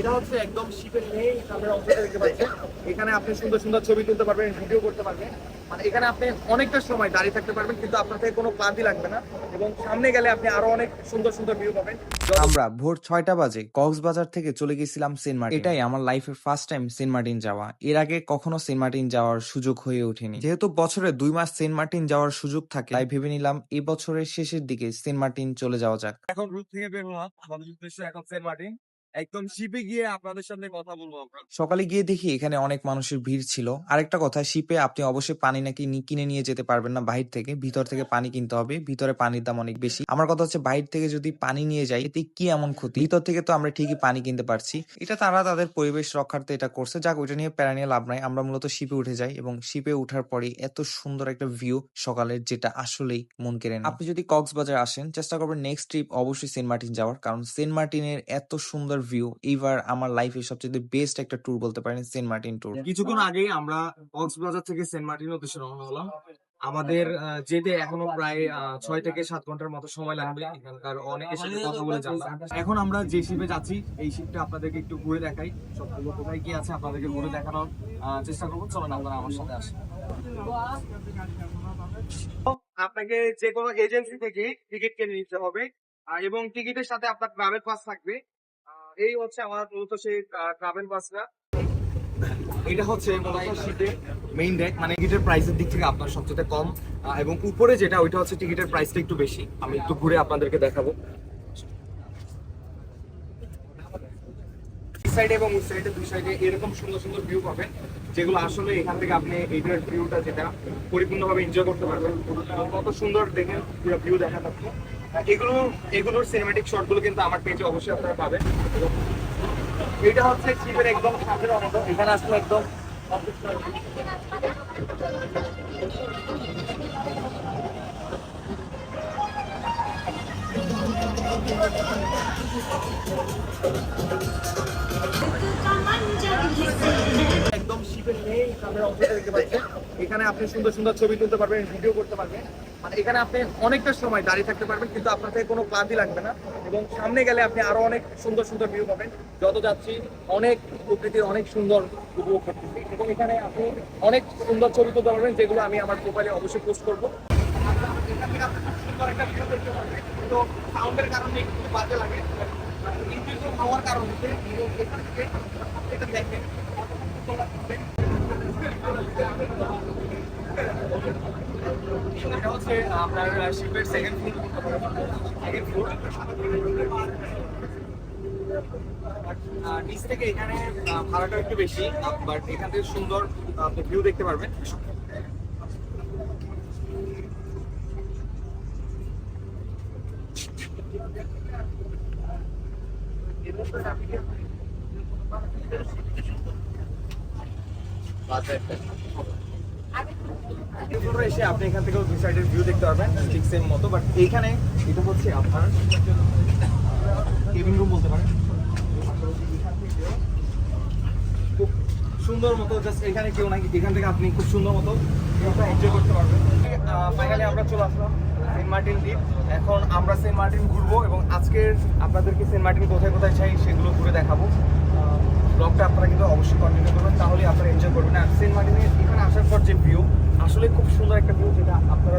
এটা হচ্ছে একদম অংশটা দেখতে পাচ্ছেন। এখানে আপনি সুন্দর সুন্দর ছবি তুলতে পারবেন ভিডিও করতে পারবেন। মানে এখানে আপনি অনেকটা সময় দাঁড়িয়ে থাকতে পারবেন কিন্তু আপনার থেকে কোনো ক্লান্তি লাগবে না। এবং সামনে গেলে আপনি আরও অনেক সুন্দর সুন্দর ভিউ পাবেন। আমরা ভোর ছয়টা বাজে কক্সবাজার থেকে চলে গেছিলাম সেন্ট মার্টিন। এটাই আমার লাইফের ফার্স্ট টাইম সেন্ট মার্টিন যাওয়া। এর আগে কখনো সেন্ট মার্টিন যাওয়ার সুযোগ হয়ে ওঠেনি। যেহেতু বছরে দুই মাস সেন্ট মার্টিন যাওয়ার সুযোগ থাকে তাই ভেবে নিলাম এই বছরের শেষের দিকে সেন্ট মার্টিন চলে যাওয়া যাক। এখন রুট থেকে বের হলাম। আমাদের উদ্দেশ্য এখন সেন্ট মার্টিন। একদম শিপে গিয়ে আপনাদের সাথে কথা বলব আমরা। সকালে গিয়ে দেখি এখানে অনেক মানুষের ভিড় ছিল। আরেকটা কথা শিপে আপনি অবশ্যই পানি নাকি কিনে নিয়ে যেতে পারবেন না বাহির থেকে। ভিতর থেকে পানি কিনতে হবে। ভিতরে পানির দাম অনেক বেশি। আমার কথা হচ্ছে বাহির থেকে যদি পানি নিয়ে যাই, এতে কি এমন ক্ষতি? ভিতর থেকে তো আমরা ঠিকই পানি কিনতে পারছি। এটা তারা তাদের পরিবেশ রক্ষার্থে এটা করছে। যাক, ওইটা নিয়ে প্যারা নিয়ে লাভ নাই। আমরা মূলত শিপে উঠে যাই এবং শিপে উঠার পরে এত সুন্দর একটা ভিউ সকালের যেটা আসলেই মন কেড়ে। আপনি যদি কক্সবাজার আসেন, চেষ্টা করবেন নেক্সট ট্রিপ অবশ্যই সেন্ট মার্টিন যাওয়ার। কারণ সেন্ট মার্টিনের এত সুন্দর ভিউ, এইবার আমার লাইফে সবচেয়ে বেস্ট একটা ট্যুর বলতে পারেন, সেন্ট মার্টিন ট্যুর কিছুক্ষণ আগেই আমরা কক্সবাজার থেকে সেন্ট মার্টিন উদ্দেশ্যে রওনা হলাম। আমাদের যেতে এখনও প্রায় ছয় থেকে সাত ঘণ্টার মতো সময় লাগবে এখানকার অনেকের সাথে কথা বলে জানলাম। এখন আমরা যে শিপে যাচ্ছি, এই শিপটা আপনাদেরকে একটু ঘুরে দেখাই। সবগুলো কোথায় কি আছে আপনাদেরকে ঘুরে দেখানোর চেষ্টা করব। চলেন আপনারা আমার সাথে আসেন আপনাকে যে কোনো এজেন্সি থেকে টিকিট কিনে নিতে হবে এবং টিকিটের সাথে আপনার ট্রাভেল পাস থাকবে। এই হচ্ছে আমার মূলত সেই ট্রাভেল পাসটা এটা হচ্ছে মূলত শীতের মেইন ডেক মানে টিকিটের প্রাইসের দিক থেকে আপনার সবচেয়ে কম। এবং উপরে যেটা, ওইটা হচ্ছে টিকিটের প্রাইসটা একটু বেশি। আমি একটু ঘুরে আপনাদেরকে দেখাবো। সাইডে এবং ওই সাইডে দুই সাইডে এরকম সুন্দর সুন্দর ভিউ পাবেন, যেগুলো আসলে এখান থেকে আপনি এইটার ভিউটা যেটা পরিপূর্ণভাবে এনজয় করতে পারবেন। কত সুন্দর দেখেন ভিউ দেখা যাচ্ছে। এগুলো, এগুলোর সিনেমাটিক শটগুলো কিন্তু আমার পেজে অবশ্যই আপনারা পাবেন। এটা হচ্ছে শিপের একদম সামনের অংশ। এখানে আসলে একদম একদম শিপের মেইন সামনের অংশটা এখানে আপনি সুন্দর সুন্দর ছবি তুলতে পারবেন ভিডিও করতে পারবেন। মানে এখানে আপনি অনেকটা সময় দাঁড়িয়ে থাকতে পারবেন, কিন্তু আপনার থেকে কোনো ক্লান্তি লাগবে না। এবং সামনে গেলে আপনি আরও অনেক সুন্দর সুন্দর ভিউ পাবেন। যত যাচ্ছি, অনেক প্রকৃতির অনেক সুন্দর উপভোগ করতেছি। এবং এখানে আপনি অনেক সুন্দর ছবি তুলতে পারবেন, যেগুলো আমি আমার প্রোফাইলে অবশ্যই পোস্ট করব। কারণে নিচ থেকে এখানে ভাড়াটা একটু বেশি বাট এখান থেকে সুন্দর আপনি ভিউ দেখতে পারবেন। এসে আপনি এখান থেকেও দুই সাইডের ভিউ দেখতে পারবেন, ঠিক সেম মতো বাট এইখানে এটা হচ্ছে আপনার লিভিং রুম বলতে পারেন। খুব সুন্দর মতো জাস্ট এখানে কেউ নাই, এখান থেকে আপনি খুব সুন্দর মতো এনজয় করতে পারবেন। ফাইনালি আমরা চলে আসলাম সেন্ট মার্টিন দ্বীপ। এখন আমরা সেন্ট মার্টিন ঘুরবো এবং আজকের আপনাদেরকে সেন্ট মার্টিন কোথায় কোথায় চাই সেগুলো ঘুরে দেখাবো। ব্লগটা আপনারা কিন্তু অবশ্যই কন্টিনিউ করবেন তাহলে আপনারা এনজয় করবেন। আর সেন্ট মার্টিনে এখানে আসার পর যে ভিউ আসলে খুব সুন্দর একটা ভিউ যেটা আপনারা